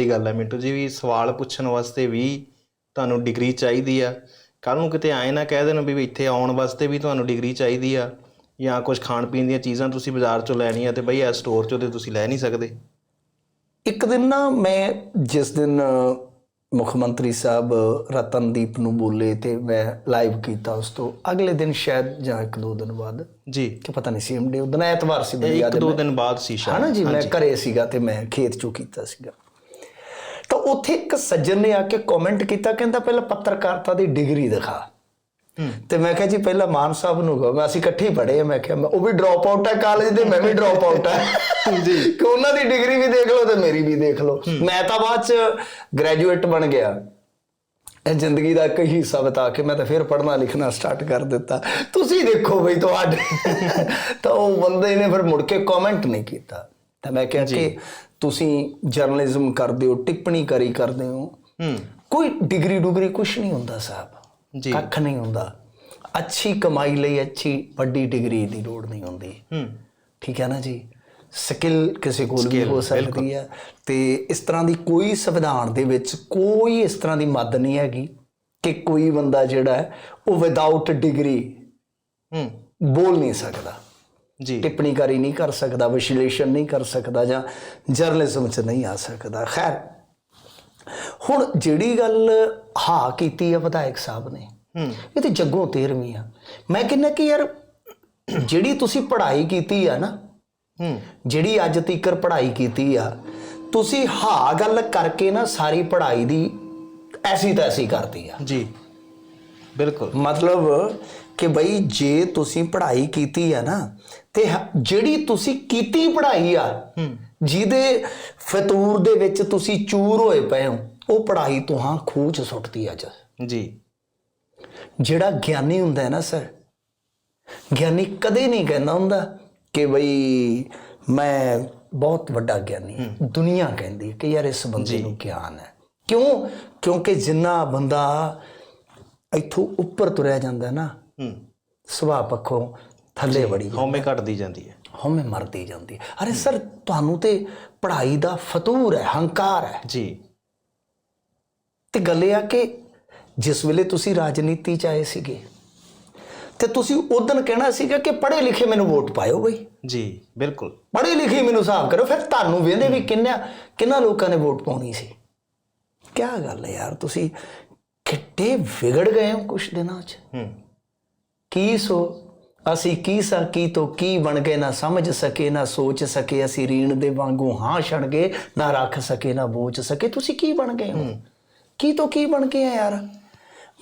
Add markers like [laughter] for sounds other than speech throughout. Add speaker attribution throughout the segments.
Speaker 1: ਦੀ ਗੱਲ ਹੈ ਮਿੰਟੂ ਜੀ ਵੀ ਸਵਾਲ ਪੁੱਛਣ ਵਾਸਤੇ ਵੀ ਤੁਹਾਨੂੰ ਡਿਗਰੀ ਚਾਹੀਦੀ ਆ। ਕੱਲ ਨੂੰ ਕਿਤੇ ਆਏ ਨਾ ਕਹਿ ਦੇਣ ਵੀ ਇੱਥੇ ਆਉਣ ਵਾਸਤੇ ਵੀ ਤੁਹਾਨੂੰ ਡਿਗਰੀ ਚਾਹੀਦੀ ਆ ਜਾਂ ਕੁਝ ਖਾਣ ਪੀਣ ਦੀਆਂ ਚੀਜ਼ਾਂ ਤੁਸੀਂ ਬਾਜ਼ਾਰ ਚੋਂ ਲੈਣੀਆਂ ਤੇ ਬਈ ਇਹ ਸਟੋਰ ਚੋਂ ਤੇ ਤੁਸੀਂ ਲੈ ਨਹੀਂ ਸਕਦੇ।
Speaker 2: ਇੱਕ ਦਿਨ ਨਾ ਮੈਂ ਜਿਸ ਦਿਨ ਮੁੱਖ ਮੰਤਰੀ ਸਾਹਿਬ ਰਤਨਦੀਪ ਨੂੰ ਬੋਲੇ ਤੇ ਮੈਂ ਲਾਈਵ ਕੀਤਾ ਉਸ ਤੋਂ ਅਗਲੇ ਦਿਨ ਸ਼ਾਇਦ ਜਾਂ ਇੱਕ ਦੋ ਦਿਨ ਬਾਅਦ।
Speaker 1: ਜੀ।
Speaker 2: ਕਿ ਪਤਾ ਨਹੀਂ ਸੀ ਐਮਡੀ ਉਦੋਂ ਐਤਵਾਰ ਸੀ ਯਾਦ
Speaker 1: ਇੱਕ
Speaker 2: ਹੈ
Speaker 1: ਦੋ ਦਿਨ ਬਾਅਦ ਸੀ ਸ਼ਾਇਦ
Speaker 2: ਹਨਾ ਜੀ ਮੈਂ ਘਰੇ ਸੀਗਾ ਤੇ ਮੈਂ ਖੇਤ ਚੋਂ ਕੀਤਾ ਸੀਗਾ। ਉੱਥੇ ਇੱਕ ਸੱਜਣ ਨੇ ਆ ਕੇ ਕਮੈਂਟ ਕੀਤਾ ਕਹਿੰਦਾ ਪਹਿਲਾਂ ਪੱਤਰਕਾਰਤਾ ਦੀ ਡਿਗਰੀ ਦਿਖਾ। ਤੇ ਮੈਂ ਕਿਹਾ ਜੀ ਪਹਿਲਾਂ ਮਾਨ ਸਾਹਿਬ ਨੂੰ ਕਹੋ ਮੈਂ ਅਸੀਂ ਇਕੱਠੇ ਪੜ੍ਹੇ ਆ ਮੈਂ ਕਿਹਾ ਮੈਂ- ਉਹ ਵੀ ਡ੍ਰੌਪ ਆਊਟ ਹੈ ਕਾਲਜ ਦੇ ਮੈਂ ਵੀ ਡ੍ਰੌਪ ਆਊਟ ਹੈ ਜੀ। ਕਿ ਉਹਨਾਂ ਦੀ ਡਿਗਰੀ ਵੀ ਦੇਖ ਲਓ ਤੇ ਮੇਰੀ ਵੀ ਦੇਖ ਲਓ। ਮੈਂ ਤਾਂ ਬਾਅਦ ਚ ਗ੍ਰੈਜੂਏਟ ਬਣ ਗਿਆ। ਇਹ ਜ਼ਿੰਦਗੀ ਦਾ ਇੱਕ ਹਿੱਸਾ ਬਤਾ ਕੇ ਮੈਂ ਤਾਂ ਫਿਰ ਪੜ੍ਹਨਾ ਲਿਖਣਾ ਸਟਾਰਟ ਕਰ ਦਿੱਤਾ। ਤੁਸੀਂ ਦੇਖੋ ਬਈ ਤੁਹਾਡੇ। ਤਾਂ ਉਹ ਬੰਦੇ ਨੇ ਫਿਰ ਮੁੜ ਕੇ ਕਮੈਂਟ ਨਹੀਂ ਕੀਤਾ। ਤਾਂ ਮੈਂ ਕਿਹਾ ਕਿ ਤੁਸੀਂ ਜਰਨਲਿਜ਼ਮ ਕਰਦੇ ਹੋ ਟਿੱਪਣੀ ਕਰੀ ਕਰਦੇ ਹੋ
Speaker 1: ਹੂੰ।
Speaker 2: ਕੋਈ ਡਿਗਰੀ ਡੁਗਰੀ ਕੁਝ ਨਹੀਂ ਹੁੰਦਾ ਸਾਹਿਬ
Speaker 1: ਜੀ।
Speaker 2: ਕੱਖ ਨਹੀਂ ਹੁੰਦਾ। ਅੱਛੀ ਕਮਾਈ ਲਈ ਅੱਛੀ ਵੱਡੀ ਡਿਗਰੀ ਦੀ ਲੋੜ ਨਹੀਂ ਹੁੰਦੀ।
Speaker 1: ਹੂੰ।
Speaker 2: ਠੀਕ ਹੈ ਨਾ ਜੀ? ਸਕਿੱਲ ਕਿਸੇ ਕੋਲ ਵੀ ਹੋ ਸਕਦੀ ਹੈ। ਤੇ ਇਸ ਤਰ੍ਹਾਂ ਦੀ ਕੋਈ ਸੰਵਿਧਾਨ ਦੇ ਵਿੱਚ ਕੋਈ ਇਸ ਤਰ੍ਹਾਂ ਦੀ ਮੱਦ ਨਹੀਂ ਹੈਗੀ ਕਿ ਕੋਈ ਬੰਦਾ ਜਿਹੜਾ ਹੈ ਉਹ ਵਿਦਆਊਟ ਡਿਗਰੀ
Speaker 1: ਹੂੰ।
Speaker 2: ਬੋਲ ਨਹੀਂ ਸਕਦਾ। ਟਿੱਪਣੀ ਕਰੀ ਨਹੀਂ ਕਰ ਸਕਦਾ ਵਿਸ਼ਲੇਸ਼ਣ ਨਹੀਂ ਕਰ ਸਕਦਾ ਜਾਂ ਜਰਨਲਿਜ਼ਮ 'ਚ ਨਹੀਂ ਆ ਸਕਦਾ। ਖੈਰ ਹੁਣ ਜਿਹੜੀ ਗੱਲ ਹਾਂ ਕੀਤੀ ਆ ਵਿਧਾਇਕ ਸਾਹਿਬ ਨੇ ਇਹ ਤੇ ਜੱਗੋਂ 13ਵੀਂ ਆ। ਮੈਂ ਕਹਿੰਦਾ ਕਿ ਯਾਰ ਜਿਹੜੀ ਤੁਸੀਂ ਪੜ੍ਹਾਈ ਕੀਤੀ ਆ ਨਾ ਜਿਹੜੀ ਅੱਜ ਤੀਕਰ ਪੜ੍ਹਾਈ ਕੀਤੀ ਆ ਤੁਸੀਂ ਹਾਂ ਗੱਲ ਕਰਕੇ ਨਾ ਸਾਰੀ ਪੜ੍ਹਾਈ ਦੀ ਐਸੀ ਤੈਸੀ ਕਰਤੀ ਆ।
Speaker 1: ਜੀ। ਬਿਲਕੁਲ।
Speaker 2: ਮਤਲਬ ਕਿ ਬਈ ਜੇ ਤੁਸੀਂ ਪੜ੍ਹਾਈ ਕੀਤੀ ਆ ਨਾ ਤੇ ਜਿਹੜੀ ਤੁਸੀਂ ਕੀਤੀ ਪੜ੍ਹਾਈ ਆ ਜਿਹਦੇ ਫਤੂਰ ਦੇ ਵਿੱਚ ਤੁਸੀਂ ਚੂਰ ਹੋਏ ਪਏ ਹੋ ਉਹ ਪੜ੍ਹਾਈ ਤੁਹਾਂ ਖੂਹ ਚ ਸੁੱਟਦੀ ਅੱਜ।
Speaker 1: ਜੀ।
Speaker 2: ਜਿਹੜਾ ਗਿਆਨੀ ਹੁੰਦਾ ਹੈ ਨਾ ਸਰ ਗਿਆਨੀ ਕਦੇ ਨਹੀਂ ਕਹਿੰਦਾ ਹੁੰਦਾ ਕਿ ਬਈ ਮੈਂ ਬਹੁਤ ਵੱਡਾ ਗਿਆਨੀ। ਦੁਨੀਆ ਕਹਿੰਦੀ ਕਿ ਯਾਰ ਇਸ ਬੰਦੇ ਨੂੰ ਗਿਆਨ ਹੈ। ਕਿਉਂ? ਕਿਉਂਕਿ ਜਿੰਨਾ ਬੰਦਾ ਇੱਥੋਂ ਉੱਪਰ ਤੁਰਿਆ ਜਾਂਦਾ ਨਾ
Speaker 1: ਹੂੰ।
Speaker 2: ਸੁਭਾਅ ਪੱਖੋਂ ਥੱਲੇ ਵੜੀ
Speaker 1: ਹਉਮੈ ਘਟਦੀ ਜਾਂਦੀ ਹੈ।
Speaker 2: ਹਉਮੈ ਮਰਦੀ ਜਾਂਦੀ ਹੈ। ਅਰੇ ਸਰ ਤੁਹਾਨੂੰ ਤੇ ਪੜ੍ਹਾਈ ਦਾ ਫਤੂਰ ਹੈ ਹੰਕਾਰ ਹੈ।
Speaker 1: ਜੀ।
Speaker 2: ਤੇ ਗੱਲ ਇਹ ਆ ਕਿ ਜਿਸ ਵੇਲੇ ਤੁਸੀਂ ਰਾਜਨੀਤੀ ਚ ਆਏ ਸੀਗੇ ਤੇ ਤੁਸੀਂ ਉਦੋਂ ਕਹਿਣਾ ਸੀਗਾ ਕਿ ਪੜ੍ਹੇ ਲਿਖੇ ਮੈਨੂੰ ਵੋਟ ਪਾਇਓ ਬਈ।
Speaker 1: ਜੀ ਬਿਲਕੁਲ।
Speaker 2: ਪੜ੍ਹੇ ਲਿਖੇ ਮੈਨੂੰ ਹਿਸਾਬ ਕਰੋ ਫਿਰ ਤੁਹਾਨੂੰ ਵੇਂਦੇ ਵੀ ਕਿੰਨਾ ਕਿੰਨਾ ਲੋਕਾਂ ਨੇ ਵੋਟ ਪਾਉਣੀ ਸੀ? ਕੀ ਗੱਲ ਹੈ ਯਾਰ ਤੁਸੀਂ ਕਿੱਡੇ ਵਿਗੜ ਗਏ ਹੋ ਕੁਛ ਦਿਨਾਂ 'ਚ।
Speaker 1: ਹੂੰ।
Speaker 2: ਕੀ ਸੋ ਅਸੀਂ ਕੀ ਸਾ ਕੀ ਤੋਂ ਕੀ ਬਣ ਗਏ ਨਾ ਸਮਝ ਸਕੇ ਨਾ ਸੋਚ ਸਕੇ ਅਸੀਂ ਰੀਣ ਦੇ ਵਾਂਗੂ ਹਾਂ ਛਣ ਗਏ ਨਾ ਰੱਖ ਸਕੇ ਨਾ ਬੋਚ ਸਕੇ। ਤੁਸੀਂ ਕੀ ਬਣ ਗਏ ਹੋ? ਕੀ ਤੋਂ ਕੀ ਬਣ ਗਏ ਆ ਯਾਰ?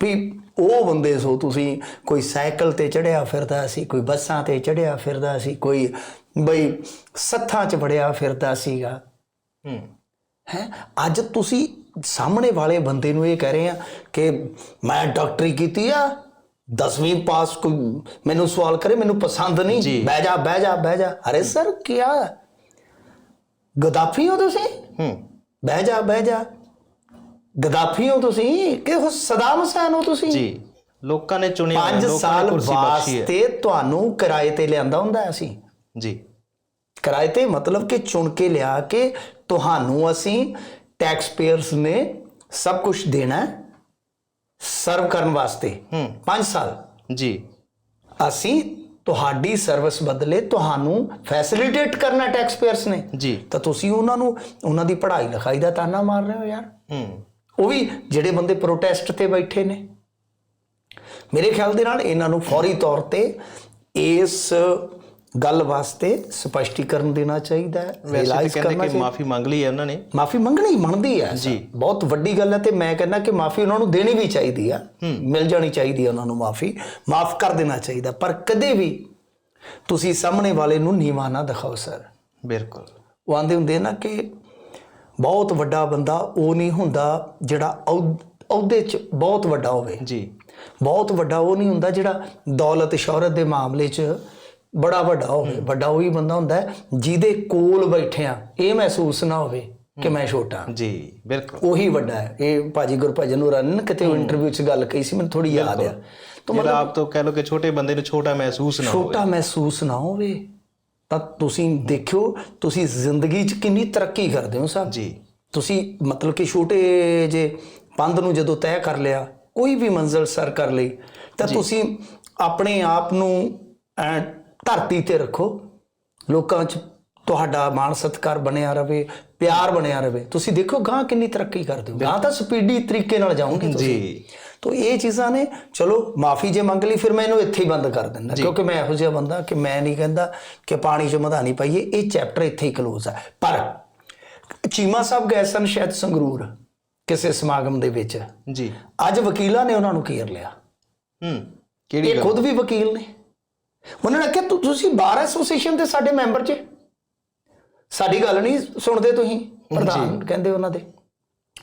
Speaker 2: ਵੀ ਉਹ ਬੰਦੇ ਸੋ ਤੁਸੀਂ ਕੋਈ ਸਾਈਕਲ ਤੇ ਚੜਿਆ ਫਿਰਦਾ ਸੀ ਕੋਈ ਬੱਸਾਂ ਤੇ ਚੜਿਆ ਫਿਰਦਾ ਸੀ ਕੋਈ ਬਈ ਸੱਥਾਂ 'ਚ ਵੜਿਆ ਫਿਰਦਾ ਸੀਗਾ।
Speaker 1: ਹੂੰ।
Speaker 2: ਹੈ? ਅੱਜ ਤੁਸੀਂ ਸਾਹਮਣੇ ਵਾਲੇ ਬੰਦੇ ਨੂੰ ਇਹ ਕਹਿ ਰਹੇ ਆ ਕਿ ਮੈਂ ਡਾਕਟਰੀ ਕੀਤੀ ਆ 10ਵੀਂ ਪਾਸ ਕੋਈ ਮੈਨੂੰ ਸਵਾਲ ਕਰੇ ਮੈਨੂੰ ਪਸੰਦ ਨਹੀਂ। ਬਹਿ ਜਾ ਬਹਿ ਜਾ ਬਹਿ ਜਾ। ਅਰੇ ਸਰ ਕੀ ਗਦਾਫੀ ਹੋ ਤੁਸੀਂ?
Speaker 1: ਹੂੰ।
Speaker 2: ਬਹਿ ਜਾ ਬਹਿ ਜਾ। ਗਦਾਫੀ ਹੋ ਤੁਸੀਂ? ਕਿ ਉਹ ਸਦਾਮ ਹੁਸੈਨ ਹੋ ਤੁਸੀਂ?
Speaker 1: ਜੀ। ਲੋਕਾਂ ਨੇ ਚੁਣਿਆ ਹੋਇਆ,
Speaker 2: 5
Speaker 1: ਲੋਕਾਂ ਨੇ
Speaker 2: ਸਾਲ
Speaker 1: ਕੁਰਸੀ ਬਖਸ਼ੀ ਹੈ।
Speaker 2: ਵਾਸਤੇ ਤੁਹਾਨੂੰ ਕਿਰਾਏ ਤੇ ਲਿਆਂਦਾ ਹੁੰਦਾ ਅਸੀਂ।
Speaker 1: ਜੀ।
Speaker 2: ਕਿਰਾਏ ਤੇ ਮਤਲਬ ਕਿ ਚੁਣ ਕੇ ਲਿਆ ਕੇ ਤੁਹਾਨੂੰ ਅਸੀਂ ਟੈਕਸ ਪੇਅਰਸ ਨੇ ਸਭ ਕੁਝ ਦੇਣਾ ਸਰਵ ਕਰਨ ਵਾਸਤੇ।
Speaker 1: ਹੂੰ।
Speaker 2: 5 ਸਾਲ।
Speaker 1: ਜੀ।
Speaker 2: ਅਸੀਂ ਤੁਹਾਡੀ ਸਰਵਿਸ ਬਦਲੇ ਤੁਹਾਨੂੰ ਫੈਸਿਲਿਟੇਟ ਕਰਨਾ ਟੈਕਸ ਪੇਅਰਸ ਨੇ।
Speaker 1: ਜੀ।
Speaker 2: ਤਾਂ ਤੁਸੀਂ ਉਹਨਾਂ ਨੂੰ ਉਹਨਾਂ ਦੀ ਪੜ੍ਹਾਈ ਲਿਖਾਈ ਦਾ ਤਾਨਾ ਮਾਰ ਰਹੇ ਹੋ ਯਾਰ।
Speaker 1: ਹੂੰ।
Speaker 2: ਉਹ ਵੀ ਜਿਹੜੇ ਬੰਦੇ ਪ੍ਰੋਟੈਸਟ ਤੇ ਬੈਠੇ ਨੇ। ਮੇਰੇ ਖਿਆਲ ਦੇ ਨਾਲ ਇਹਨਾਂ ਨੂੰ ਫੌਰੀ ਤੌਰ ਤੇ ਇਸ ਗੱਲ ਵਾਸਤੇ ਸਪਸ਼ਟੀਕਰਨ ਦੇਣਾ ਚਾਹੀਦਾ ਹੈ
Speaker 1: ਵੈਸੇ ਕਹਿੰਦੇ ਕਿ ਮਾਫੀ ਮੰਗ ਲਈ ਹੈ ਉਹਨਾਂ ਨੇ।
Speaker 2: ਮਾਫੀ ਮੰਗਣੀ ਬਣਦੀ ਹੈ
Speaker 1: ਜੀ।
Speaker 2: ਬਹੁਤ ਵੱਡੀ ਗੱਲ ਹੈ ਤੇ ਮੈਂ ਕਹਿੰਦਾ ਕਿ ਮਾਫੀ ਉਹਨਾਂ ਨੂੰ ਦੇਣੀ ਵੀ ਚਾਹੀਦੀ ਆ। ਮਿਲ ਜਾਣੀ ਚਾਹੀਦੀ ਹੈ ਉਹਨਾਂ ਨੂੰ ਮਾਫੀ। ਮਾਫ ਕਰ ਦੇਣਾ ਚਾਹੀਦਾ। ਪਰ ਕਦੇ ਵੀ ਤੁਸੀਂ ਸਾਹਮਣੇ ਵਾਲੇ ਨੂੰ ਨੀਵਾਂ ਨਾ ਦਿਖਾਓ ਸਰ।
Speaker 1: ਬਿਲਕੁਲ।
Speaker 2: ਉਹ ਆਂਦੇ ਹੁੰਦੇ ਨਾ ਕਿ ਬਹੁਤ ਵੱਡਾ ਬੰਦਾ ਉਹ ਨਹੀਂ ਹੁੰਦਾ ਜਿਹੜਾ ਅਹੁਦੇ 'ਚ ਬਹੁਤ ਵੱਡਾ ਹੋਵੇ।
Speaker 1: ਜੀ।
Speaker 2: ਬਹੁਤ ਵੱਡਾ ਉਹ ਨਹੀਂ ਹੁੰਦਾ ਜਿਹੜਾ ਦੌਲਤ ਸ਼ੌਹਰਤ ਦੇ ਮਾਮਲੇ 'ਚ ਬੜਾ ਵੱਡਾ ਹੋਵੇ ਵੱਡਾ ਉਹੀ ਬੰਦਾ ਹੁੰਦਾ ਜਿਹਦੇ ਕੋਲ ਬੈਠਿਆਂ ਇਹ ਮਹਿਸੂਸ ਨਾ ਹੋਵੇ ਕਿ ਮੈਂ ਛੋਟਾ।
Speaker 1: ਜੀ ਬਿਲਕੁਲ।
Speaker 2: ਉਹੀ ਵੱਡਾ ਹੈ। ਇਹ ਭਾਜੀ ਗੁਰਭਜਨ ਨੂੰ ਰਨ ਕਿਤੇ ਇੰਟਰਵਿਊ 'ਚ ਗੱਲ ਕਹੀ ਸੀ ਮੈਨੂੰ ਥੋੜੀ ਯਾਦ ਆ। ਤਾਂ
Speaker 1: ਜਿਹੜਾ ਆਪ ਤੋਂ ਕਹਿ ਲੋ ਕਿ ਛੋਟੇ ਬੰਦੇ ਨੂੰ ਛੋਟਾ ਮਹਿਸੂਸ ਨਾ ਹੋਵੇ।
Speaker 2: ਛੋਟਾ ਮਹਿਸੂਸ ਨਾ ਹੋਵੇ ਤਾਂ ਤੁਸੀਂ ਦੇਖਿਓ ਤੁਸੀਂ ਜ਼ਿੰਦਗੀ 'ਚ ਕਿੰਨੀ ਤਰੱਕੀ ਕਰਦੇ ਹੋ ਸਾਹਿਬ
Speaker 1: ਜੀ।
Speaker 2: ਤੁਸੀਂ ਮਤਲਬ ਕਿ ਛੋਟੇ ਜੇ ਪੰਧ ਨੂੰ ਜਦੋਂ ਤੈਅ ਕਰ ਲਿਆ ਕੋਈ ਵੀ ਮੰਜ਼ਲ ਸਰ ਕਰ ਲਈ ਤਾਂ ਤੁਸੀਂ ਆਪਣੇ ਆਪ ਨੂੰ ਧਰਤੀ ਤੇ ਰੱਖੋ। ਲੋਕਾਂ 'ਚ ਤੁਹਾਡਾ ਮਾਣ ਸਤਿਕਾਰ ਬਣਿਆ ਰਵੇ ਪਿਆਰ ਬਣਿਆ ਰਵੇ। ਤੁਸੀਂ ਦੇਖੋ ਗਾਂ ਕਿੰਨੀ ਤਰੱਕੀ ਕਰਦੇ ਹੋ। ਗਾਂ ਤਾਂ ਸਪੀਡੀ ਤਰੀਕੇ ਨਾਲ ਜਾਓਗੇ ਤੁਸੀਂ।
Speaker 1: ਜੀ
Speaker 2: ਤੋ ਇਹ ਚੀਜ਼ਾਂ ਨੇ ਚਲੋ ਮਾਫੀ ਜੇ ਮੰਗ ਲਈ ਫਿਰ ਮੈਂ ਇਹਨੂੰ ਇੱਥੇ ਹੀ ਬੰਦ ਕਰ ਦਿੰਦਾ। ਕਿਉਂਕਿ ਮੈਂ ਇਹੋ ਜਿਹਾ ਬੰਦਾ ਕਿ ਮੈਂ ਨਹੀਂ ਕਹਿੰਦਾ ਕਿ ਪਾਣੀ 'ਚ ਮਧਾਣੀ ਪਾਈਏ। ਇਹ ਚੈਪਟਰ ਇੱਥੇ ਹੀ ਕਲੋਜ਼ ਹੈ ਪਰ ਚੀਮਾ ਸਾਹਿਬ ਗਏ ਸਨ ਸ਼ਾਇਦ ਸੰਗਰੂਰ ਕਿਸੇ ਸਮਾਗਮ ਦੇ ਵਿੱਚ।
Speaker 1: ਜੀ।
Speaker 2: ਅੱਜ ਵਕੀਲਾਂ ਨੇ ਉਹਨਾਂ ਨੂੰ ਘੇਰ ਲਿਆ।
Speaker 1: ਹੂੰ ਕਿਹੜੀ
Speaker 2: ਇਹ ਖੁਦ ਵੀ ਵਕੀਲ ਨੇ। ਉਹਨਾਂ ਨੇ ਕਿਹਾ ਤੁਸੀਂ ਬਾਰ ਐਸੋਸੀਏਸ਼ਨ ਦੇ ਸਾਡੇ ਮੈਂਬਰ ਜੇ। ਸਾਡੀ ਗੱਲ ਨਹੀਂ ਸੁਣਦੇ ਤੁਸੀਂ ਪ੍ਰਧਾਨ ਕਹਿੰਦੇ ਉਹਨਾਂ ਦੇ।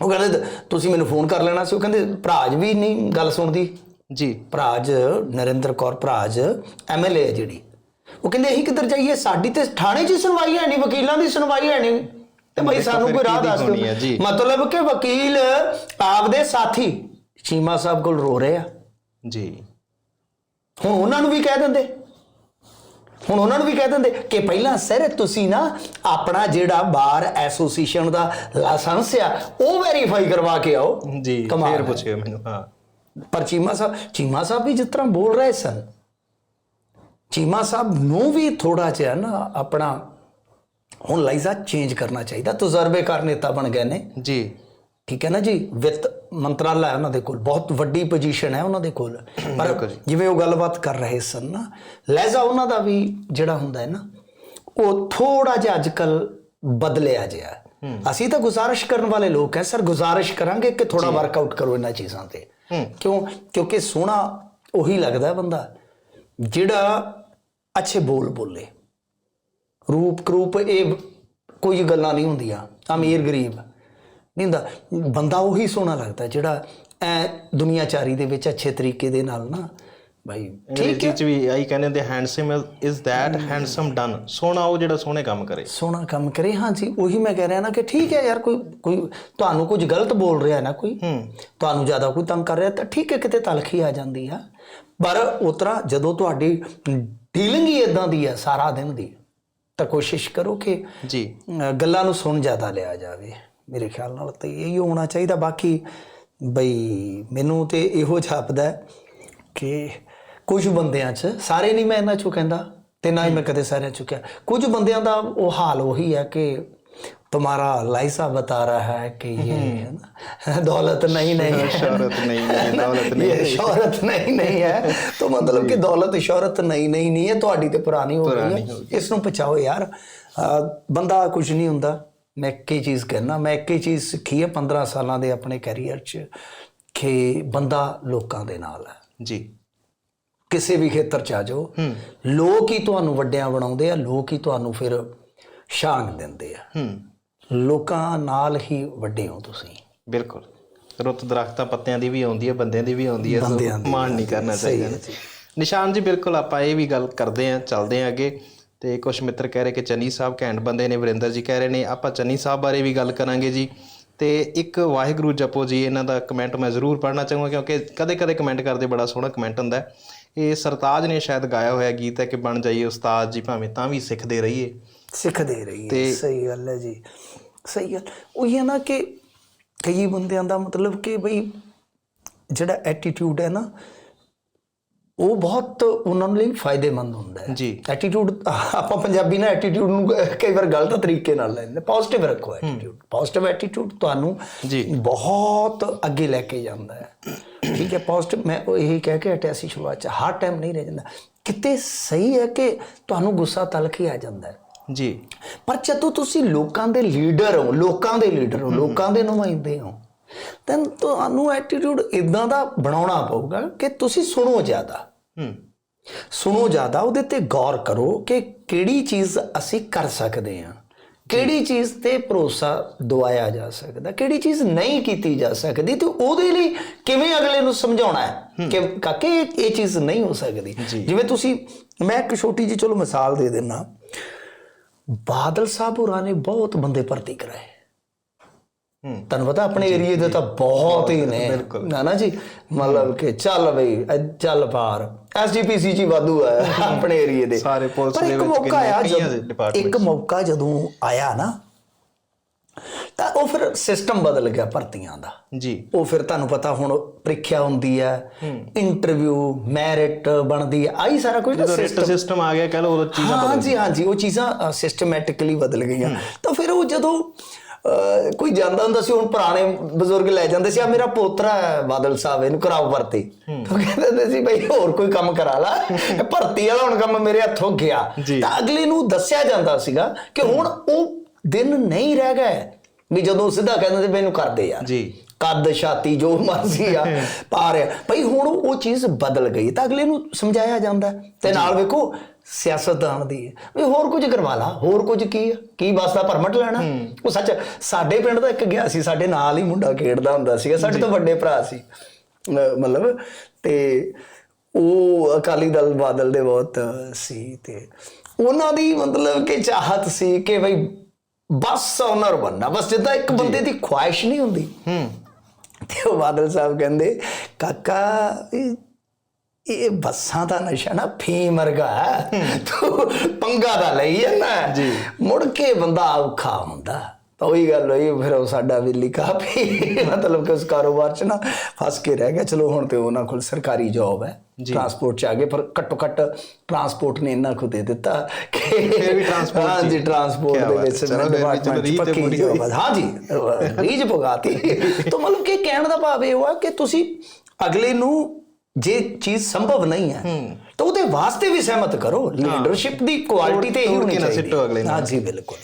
Speaker 2: ਉਹ ਕਹਿੰਦੇ ਤੁਸੀਂ ਮੈਨੂੰ ਫੋਨ ਕਰ ਲੈਣਾ ਸੀ। ਉਹ ਕਹਿੰਦੇ ਭਰਾਜ ਵੀ ਨਹੀਂ ਗੱਲ ਸੁਣਦੀ।
Speaker 1: ਜੀ।
Speaker 2: ਭਰਾਜ ਨਰਿੰਦਰ ਕੌਰ ਭਰਾਜ ਐਮਐਲਏ ਹੈ ਜਿਹੜੀ। ਉਹ ਕਹਿੰਦੇ ਅਸੀਂ ਕਿੱਧਰ ਜਾਈਏ? ਸਾਡੀ ਤੇ ਥਾਣੇ 'ਚ ਸੁਣਵਾਈ ਹੈ ਨਹੀਂ ਵਕੀਲਾਂ ਦੀ ਸੁਣਵਾਈ ਹੈ ਨਹੀਂ। ਤੇ ਭਾਈ ਸਾਨੂੰ ਕੋਈ ਰਾਹ ਦੱਸ। ਦਿਓ। ਮਤਲਬ ਕਿ ਵਕੀਲ ਆਪਦੇ ਸਾਥੀ ਚੀਮਾ ਸਾਹਿਬ ਕੋਲ ਰੋ ਰਹੇ ਆ।
Speaker 1: ਜੀ।
Speaker 2: ਹੁਣ ਉਹਨਾਂ ਨੂੰ ਵੀ ਕਹਿ ਦਿੰਦੇ। ਹੁਣ ਉਹਨਾਂ ਨੂੰ ਵੀ ਕਹਿ ਦਿੰਦੇ ਕਿ ਪਹਿਲਾਂ ਸਰ ਤੁਸੀਂ ਨਾ ਆਪਣਾ ਜਿਹੜਾ ਬਾਰ ਐਸੋਸੀਏਸ਼ਨ ਦਾ ਲਾਇਸੈਂਸ ਆ ਉਹ ਵੈਰੀਫਾਈ ਕਰਵਾ ਕੇ ਆਓ।
Speaker 1: ਜੀ ਫੇਰ। ਪੁੱਛਿਓ ਮੈਨੂੰ ਹਾਂ।
Speaker 2: ਪਰ ਚੀਮਾ ਸਾਹਿਬ ਚੀਮਾ ਸਾਹਿਬ ਵੀ ਜਿਸ ਤਰ੍ਹਾਂ ਬੋਲ ਰਹੇ ਸਨ ਚੀਮਾ ਸਾਹਿਬ ਨੂੰ ਵੀ ਥੋੜਾ ਜਿਹਾ ਨਾ ਆਪਣਾ ਹੁਣ ਲਾਈਜ਼ਾ ਚੇਂਜ ਕਰਨਾ ਚਾਹੀਦਾ। ਤਜਰਬੇਕਾਰ ਨੇਤਾ ਬਣ ਗਏ ਨੇ।
Speaker 1: ਜੀ।
Speaker 2: ਠੀਕ ਹੈ ਨਾ ਜੀ? ਵਿੱਤ ਮੰਤਰਾਲਾ ਹੈ ਉਹਨਾਂ ਦੇ ਕੋਲ। ਬਹੁਤ ਵੱਡੀ ਪੋਜੀਸ਼ਨ ਹੈ ਉਹਨਾਂ ਦੇ ਕੋਲ। ਪਰ। ਜਿਵੇਂ ਉਹ ਗੱਲਬਾਤ ਕਰ ਰਹੇ ਸਨ ਨਾ ਲਹਿਜ਼ਾ ਉਹਨਾਂ ਦਾ ਵੀ ਜਿਹੜਾ ਹੁੰਦਾ ਹੈ ਨਾ ਉਹ ਥੋੜਾ ਜਿਹਾ ਅੱਜਕੱਲ ਬਦਲਿਆ ਜਿਹਾ। ਅਸੀਂ ਤਾਂ ਗੁਜ਼ਾਰਿਸ਼ ਕਰਨ ਵਾਲੇ ਲੋਕ ਹੈ ਸਰ ਗੁਜ਼ਾਰਿਸ਼ ਕਰਾਂਗੇ ਕਿ ਥੋੜਾ ਵਰਕਆਊਟ ਕਰੋ ਇਹਨਾਂ ਚੀਜ਼ਾਂ ਤੇ। ਕਿਉਂ? ਕਿਉਂਕਿ ਸੋਹਣਾ ਉਹੀ ਲੱਗਦਾ ਬੰਦਾ ਜਿਹੜਾ ਅੱਛੇ ਬੋਲ ਬੋਲੇ। ਰੂਪ ਕਰੂਪ ਇਹ ਕੋਈ ਗੱਲਾਂ ਨਹੀਂ ਹੁੰਦੀਆਂ। ਅਮੀਰ ਗਰੀਬ ਨਹੀਂ ਹੁੰਦਾ ਬੰਦਾ ਉਹੀ ਸੋਹਣਾ ਲੱਗਦਾ ਜਿਹੜਾ ਐ ਦੁਨੀਆਚਾਰੀ ਦੇ ਵਿੱਚ ਅੱਛੇ ਤਰੀਕੇ ਦੇ ਨਾਲ ਨਾ। ਭਾਈ
Speaker 1: ਅੰਗਰੇਜ਼ੀ ਚ ਵੀ ਆਈ ਕਹਿੰਦੇ ਹੁੰਦੇ handsome is that handsome done ਸੋਹਣਾ ਉਹ ਜਿਹੜਾ ਸੋਹਣੇ ਕੰਮ ਕਰੇ।
Speaker 2: ਸੋਹਣਾ ਕੰਮ ਕਰੇ ਹਾਂ ਜੀ ਉਹੀ ਮੈਂ ਕਹਿ ਰਿਹਾ ਨਾ ਕਿ ਠੀਕ ਹੈ ਯਾਰ ਕੋਈ ਕੋਈ ਤੁਹਾਨੂੰ ਕੁਝ ਗਲਤ ਬੋਲ ਰਿਹਾ ਨਾ ਕੋਈ ਤੁਹਾਨੂੰ ਜ਼ਿਆਦਾ ਕੋਈ ਤੰਗ ਕਰ ਰਿਹਾ ਤਾਂ ਠੀਕ ਹੈ ਕਿਤੇ ਤਲਖੀ ਆ ਜਾਂਦੀ ਆ। ਪਰ ਉਤਰਾ ਜਦੋਂ ਤੁਹਾਡੀ ਡੀਲਿੰਗ ਹੀ ਇਦਾਂ ਦੀ ਹੈ ਸਾਰਾ ਦਿਨ ਦੀ ਤਾਂ ਕੋਸ਼ਿਸ਼ ਕਰੋ ਕਿ
Speaker 1: ਜੀ।
Speaker 2: ਗੱਲਾਂ ਨੂੰ ਸੁਣ ਜ਼ਿਆਦਾ ਲਿਆ ਜਾਵੇ। ਮੇਰੇ ਖਿਆਲ ਨਾਲ ਤਾਂ ਇਹੀ ਹੋਣਾ ਚਾਹੀਦਾ ਬਾਕੀ ਬਈ ਮੈਨੂੰ ਤੇ ਇਹੋ ਜਾਪਦਾ ਹੈ ਕਿ ਕੁਝ ਬੰਦਿਆਂ 'ਚ ਸਾਰੇ ਨਹੀਂ ਮੈਂ ਇਹਨਾਂ 'ਚੋਂ ਕਹਿੰਦਾ ਤੇ ਨਾ ਹੀ ਮੈਂ ਕਦੇ ਸਾਰਿਆਂ 'ਚੋਂ ਕਿਹਾ ਕੁਝ ਬੰਦਿਆਂ ਦਾ ਉਹ ਹਾਲ ਉਹੀ ਹੈ ਕਿ तुम्हारा लाइसा बता रहा है कि ये है ना दौलत नहीं नहीं है
Speaker 1: शोहरत नहीं नहीं दौलत नहीं
Speaker 2: ये शोहरत नहीं नहीं है तो मतलब कि दौलत शोहरत नहीं नहीं नहीं है ਤੁਹਾਡੀ ਤੇ ਪੁਰਾਣੀ ਹੋ
Speaker 1: ਪੁਰਾਣੀ
Speaker 2: ਗਈ
Speaker 1: ਹੋ
Speaker 2: ਹੈ ਇਸ ਨੂੰ ਪਛਾਓ ਯਾਰ ਅਹ ਬੰਦਾ ਕੁਝ ਨਹੀਂ ਹੁੰਦਾ ਮੈਂ ਇੱਕ ਹੀ ਚੀਜ਼ ਕਹਿਣਾ ਮੈਂ ਇੱਕ ਹੀ ਚੀਜ਼ ਸਿੱਖੀ ਹੈ 15 ਸਾਲਾਂ ਦੇ ਆਪਣੇ ਕੈਰੀਅਰ 'ਚ ਕਿ ਬੰਦਾ ਲੋਕਾਂ ਦੇ ਨਾਲ ਹੈ।
Speaker 1: ਜੀ।
Speaker 2: ਕਿਸੇ ਵੀ ਖੇਤਰ 'ਚ ਆ ਜਾਓ। ਲੋਕ ਹੀ ਤੁਹਾਨੂੰ ਵੱਡਿਆਂ ਬਣਾਉਂਦੇ ਆ ਲੋਕ ਹੀ ਤੁਹਾਨੂੰ ਫਿਰ ਸ਼ਾਂਗ ਦਿੰਦੇ ਆ। ਲੋਕਾਂ ਨਾਲ ਹੀ ਵੱਡੇ ਹੋ ਤੁਸੀਂ।
Speaker 1: ਬਿਲਕੁਲ। ਰੁੱਤ ਦਰਖਤਾਂ ਪੱਤਿਆਂ ਦੀ ਵੀ ਆਉਂਦੀ ਹੈ ਬੰਦਿਆਂ ਦੀ ਵੀ ਆਉਂਦੀ ਹੈ ਮਾਣ ਨਹੀਂ ਕਰਨਾ ਚਾਹੀਦਾ। ਨਿਸ਼ਾਨ ਜੀ ਬਿਲਕੁਲ ਆਪਾਂ ਇਹ ਵੀ ਗੱਲ ਕਰਦੇ ਆਂ ਚੱਲਦੇ ਆਂ ਅੱਗੇ। ਤੇ ਕੁਝ ਮਿੱਤਰ ਕਹਿ ਰਹੇ ਕਿ ਚੰਨੀ ਸਾਹਿਬ ਘੈਂਟ ਬੰਦੇ ਨੇ ਵਰਿੰਦਰ ਜੀ ਕਹਿ ਰਹੇ ਨੇ। ਆਪਾਂ ਚੰਨੀ ਸਾਹਿਬ ਬਾਰੇ ਵੀ ਗੱਲ ਕਰਾਂਗੇ ਜੀ। ਤੇ ਇੱਕ ਵਾਹਿਗੁਰੂ ਜਪੋ ਜੀ ਇਹਨਾਂ ਦਾ ਕਮੈਂਟ ਮੈਂ ਜ਼ਰੂਰ ਪੜ੍ਹਨਾ ਚਾਹੂੰਗਾ ਕਿਉਂਕਿ ਕਦੇ-ਕਦੇ ਕਮੈਂਟ ਕਰਦੇ ਬੜਾ ਸੋਹਣਾ ਕਮੈਂਟ ਹੁੰਦਾ ਹੈ। ਇਹ ਸਰਤਾਜ ਨੇ ਸ਼ਾਇਦ ਗਾਇਆ ਹੋਇਆ ਗੀਤ ਹੈ ਕਿ ਬਣ ਜਾਈਏ ਉਸਤਾਦ ਜੀ ਭਾਵੇਂ ਤਾਂ ਵੀ ਸਿੱਖਦੇ ਰਹੀਏ।
Speaker 2: ਸਿੱਖਦੇ ਰਹੀਏ ਸਹੀ ਗੱਲ ਹੈ ਜੀ। ਸਹੀ ਗੱਲ। ਉਹੀ ਹੈ ਨਾ ਕਿ ਕਈ ਬੰਦਿਆਂ ਦਾ ਮਤਲਬ ਕਿ ਬਈ ਜਿਹੜਾ ਐਟੀਟਿਊਡ ਹੈ ਨਾ ਉਹ ਬਹੁਤ ਉਹਨਾਂ ਲਈ ਫਾਇਦੇਮੰਦ ਹੁੰਦਾ ਹੈ।
Speaker 1: ਜੀ।
Speaker 2: ਐਟੀਟਿਊਡ ਆਪਾਂ ਪੰਜਾਬੀ ਨਾਲ ਐਟੀਟਿਊਡ ਨੂੰ ਕਈ ਵਾਰ ਗਲਤ ਤਰੀਕੇ ਨਾਲ ਲੈਂਦੇ ਪੋਜ਼ਿਟਿਵ ਰੱਖੋ ਐਟੀਟਿਊਡ ਪੋਜ਼ਿਟਿਵ ਐਟੀਟਿਊਡ ਤੁਹਾਨੂੰ
Speaker 1: ਜੀ।
Speaker 2: ਬਹੁਤ ਅੱਗੇ ਲੈ ਕੇ ਜਾਂਦਾ ਹੈ। ਠੀਕ ਹੈ ਪੋਜ਼ਿਟਿਵ ਮੈਂ ਉਹ ਇਹੀ ਕਹਿ ਕੇ ਹਟਿਆ ਸੀ ਸ਼ੁਰੂਆਤ ਚ ਹਰ ਟਾਈਮ ਨਹੀਂ ਰਹਿ ਜਾਂਦਾ। ਕਿਤੇ ਸਹੀ ਹੈ ਕਿ ਤੁਹਾਨੂੰ ਗੁੱਸਾ ਤਲਕ ਹੀ ਆ ਜਾਂਦਾ ਹੈ।
Speaker 1: ਜੀ।
Speaker 2: ਪਰ ਜਦੋਂ ਤੁਸੀਂ ਲੋਕਾਂ ਦੇ ਲੀਡਰ ਹੋ ਲੋਕਾਂ ਦੇ ਲੀਡਰ ਹੋ। ਲੋਕਾਂ ਦੇ ਨੁਮਾਇੰਦੇ ਹੋ ਤਾਂ ਤੁਹਾਨੂੰ ਐਟੀਟਿਊਡ ਇਦਾਂ ਦਾ ਬਣਾਉਣਾ ਪਊਗਾ ਕਿ ਤੁਸੀਂ ਸੁਣੋ ਜ਼ਿਆਦਾ।
Speaker 1: ਹੂੰ।
Speaker 2: ਸੁਣੋ ਜ਼ਿਆਦਾ ਉਹਦੇ ਤੇ ਗੌਰ ਕਰੋ ਕਿ ਕਿਹੜੀ ਚੀਜ਼ ਅਸੀਂ ਕਰ ਸਕਦੇ ਹਾਂ। ਕਿਹੜੀ ਚੀਜ਼ ਤੇ ਭਰੋਸਾ ਦਵਾਇਆ ਜਾ ਸਕਦਾ ਕਿਹੜੀ ਚੀਜ਼ ਨਹੀਂ ਕੀਤੀ ਜਾ ਸਕਦੀ ਤੇ ਉਹਦੇ ਲਈ ਕਿਵੇਂ ਅਗਲੇ ਨੂੰ ਸਮਝਾਉਣਾ ਹੈ ਕਿ ਕਾਕੇ ਇਹ- ਚੀਜ਼ ਨਹੀਂ ਹੋ ਸਕਦੀ। ਜਿਵੇਂ ਤੁਸੀਂ ਮੈਂ ਇੱਕ ਛੋਟੀ ਜਿਹੀ ਚਲੋ ਮਿਸਾਲ ਦੇ ਦਿੰਨਾ। ਬਾਦਲ ਸਾਹਿਬ ਹੋਰਾਂ ਨੇ ਬਹੁਤ ਬੰਦੇ ਭਰਤੀ ਕਰਾਏ। ਤੁਹਾਨੂੰ ਪਤਾ ਆਪਣੇ ਏਰੀਏ ਦੇ ਤਾਂ ਬਹੁਤ ਹੀ ਨੇ। ਨਾ ਨਾ ਜੀ ਮਤਲਬ ਕਿ ਚੱਲ ਬਈ ਚੱਲ ਪਾਰ ਐਸਜੀਪੀਸੀ ਜੀ ਵਾਧੂ ਹੈ ਆਪਣੇ ਏਰੀਏ ਦੇ।
Speaker 1: ਸਾਰੇ ਪੁਲਿਸ ਦੇ
Speaker 2: ਇੱਕ
Speaker 1: ਵਿੱਚ
Speaker 2: ਮੌਕਾ
Speaker 1: ਕਿੰਨੇ-
Speaker 2: ਇੱਕ ਮੌਕਾ ਜਦੋਂ ਆਇਆ ਨਾ ਤਾਂ ਉਹ ਫਿਰ ਸਿਸਟਮ ਬਦਲ ਗਿਆ ਭਰਤੀਆਂ ਦਾ।
Speaker 1: ਜੀ।
Speaker 2: ਉਹ ਫਿਰ ਤੁਹਾਨੂੰ ਪਤਾ ਹੁਣ ਪ੍ਰੀਖਿਆ ਹੁੰਦੀ ਹੈ ਇੰਟਰਵਿਊ ਮੈਰਿਟ ਬਣਦੀ ਹੈ। ਆਹੀ ਸਾਰਾ ਕੁਝ
Speaker 1: ਜਦੋਂ ਰਿਟ ਸਿਸਟਮ ਆ ਗਿਆ ਕਹ ਲਓ ਉਦੋਂ ਚੀਜ਼ਾਂ
Speaker 2: ਹਾਂ ਜੀ ਹਾਂ ਜੀ ਉਹ ਚੀਜ਼ਾਂ ਸਿਸਟਮੈਟਿਕਲੀ ਬਦਲ ਗਈਆਂ। ਤਾਂ ਫਿਰ ਉਹ ਜਦੋਂ ਕੋਈ ਜਾਂਦਾ ਹੁੰਦਾ ਸੀ ਹੁਣ ਪੁਰਾਣੇ ਬਜ਼ੁਰਗ ਲੈ ਜਾਂਦੇ ਸੀ ਆ ਮੇਰਾ ਪੋਤਰਾ ਹੈ ਬਾਦਲ ਸਾਹਿਬ ਇਹਨੂੰ ਕਰਾਓ ਭਰਤੀ। ਤਾਂ ਕਹਿੰਦੇ ਹੁੰਦੇ ਸੀ ਬਈ ਹੋਰ ਕੋਈ ਕੰਮ ਕਰਾ ਲਾ। ਇਹ ਭਰਤੀ ਵਾਲਾ ਹੁਣ ਕੰਮ ਮੇਰੇ ਹੱਥੋਂ ਗਿਆ। ਤਾਂ ਅਗਲੇ ਨੂੰ ਦੱਸਿਆ ਜਾਂਦਾ ਸੀਗਾ ਕਿ ਹੁਣ ਉਹ ਦਿਨ ਨਹੀਂ ਰਹਿ ਗਏ ਵੀ ਜਦੋਂ ਸਿੱਧਾ ਕਹਿੰਦੇ ਸੀ ਮੈਨੂੰ ਕਰਦੇ ਯਾਰ
Speaker 1: ਜੀ।
Speaker 2: ਕੱਦ ਛਾਤੀ ਜੋ ਮਰਜ਼ੀ ਆ [laughs] ਪਾ ਰਿਹਾ। ਭਈ ਹੁਣ ਉਹ ਚੀਜ਼ ਬਦਲ ਗਈ ਤਾਂ ਅਗਲੇ ਨੂੰ ਸਮਝਾਇਆ ਜਾਂਦਾ। ਤੇ ਨਾਲ ਵੇਖੋ ਸਿਆਸਤਦਾਨ ਦੀ ਹੈ। ਵੀ ਹੋਰ ਕੁਝ ਕਰਵਾ ਲਾ ਹੋਰ ਕੁਝ ਕੀ ਕੀ ਬਸ ਦਾ ਪਰਮਿਟ ਲੈਣਾ? ਉਹ ਸੱਚ ਸਾਡੇ ਪਿੰਡ ਦਾ ਇੱਕ ਗਿਆ ਸੀ ਸਾਡੇ ਨਾਲ ਹੀ ਮੁੰਡਾ ਖੇਡਦਾ ਹੁੰਦਾ ਸੀਗਾ ਸਾਡੇ ਤੋਂ ਵੱਡੇ ਭਰਾ ਸੀ। ਮਤਲਬ ਤੇ ਉਹ ਅਕਾਲੀ ਦਲ ਬਾਦਲ ਦੇ ਬਹੁਤ ਸੀ ਤੇ ਉਹਨਾਂ ਦੀ ਮਤਲਬ ਕਿ ਚਾਹਤ ਸੀ ਕਿ ਬਈ ਬਸ ਓਨਰ ਬਣਨਾ। ਬਸ ਜਿੱਦਾਂ ਇੱਕ ਬੰਦੇ ਦੀ ਖੁਆਇਸ਼ ਨਹੀਂ ਹੁੰਦੀ।
Speaker 1: ਹੂੰ।
Speaker 2: ਤੇ ਉਹ ਬਾਦਲ ਸਾਹਿਬ ਕਹਿੰਦੇ ਕਾਕਾ ਇਹ ਬੱਸਾਂ ਦਾ ਨਸ਼ਾ ਨਾ ਫੀਮ ਵਰਗਾ। ਤੂੰ ਪੰਗਾ ਦਾ ਲਈ ਜਾਂਦਾ
Speaker 1: ਜੀ।
Speaker 2: ਮੁੜ ਕੇ ਬੰਦਾ ਔਖਾ ਹੁੰਦਾ ਤਾਂ ਉਹੀ ਗੱਲ ਹੋਈ ਫਿਰ ਉਹ ਸਾਡਾ ਵੀ ਕਾਫੀ [laughs] ਮਤਲਬ ਕਿ ਉਸ ਕਾਰੋਬਾਰ 'ਚ ਨਾ ਫਸ ਕੇ ਰਹਿ ਗਿਆ। ਚਲੋ ਹੁਣ ਤੇ ਉਹਨਾਂ ਕੋਲ ਸਰਕਾਰੀ ਜੌਬ ਹੈ ਟਰਾਂਸਪੋਰਟ 'ਚ ਆ ਗਏ ਪਰ ਘੱਟੋ ਘੱਟ ਟਰਾਂਸਪੋਰਟ ਨੇ ਇੰਨਾ ਕੁ ਦੇ ਦਿੱਤਾ ਕਿ
Speaker 1: ਵੀ ਹੀ।
Speaker 2: ਹਾਂਜੀ ਟਰਾਂਸਪੋਰਟ ਦੇ
Speaker 1: ਹੈ।
Speaker 2: ਵਿੱਚ
Speaker 1: ਰੀਝ ਤੇ
Speaker 2: ਪੱਕੀ job ਹੈ। ਹਾਂ ਜੀ ਰੀਜ ਭੁਗਾਤੀ। ਤਾਂ ਮਤਲਬ ਕਿ ਕਹਿਣ ਦਾ ਭਾਵ ਇਹ ਹੋਆ ਕਿ ਤੁਸੀਂ ਅਗਲੇ ਨੂੰ ਜੇ ਚੀਜ਼ ਸੰਭਵ ਨਹੀਂ ਹੈ ਤਾਂ ਉਹਦੇ ਵਾਸਤੇ ਵੀ ਸਹਿਮਤ ਕਰੋ। ਲੀਡਰਸ਼ਿਪ ਦੀ ਕੁਆਲਿਟੀ ਤੇ ਹੀ ਹੋਣੀ ਚਾਹੀਦੀ
Speaker 1: ਨੂੰ।
Speaker 2: ਹਾਂ ਜੀ ਬਿਲਕੁਲ।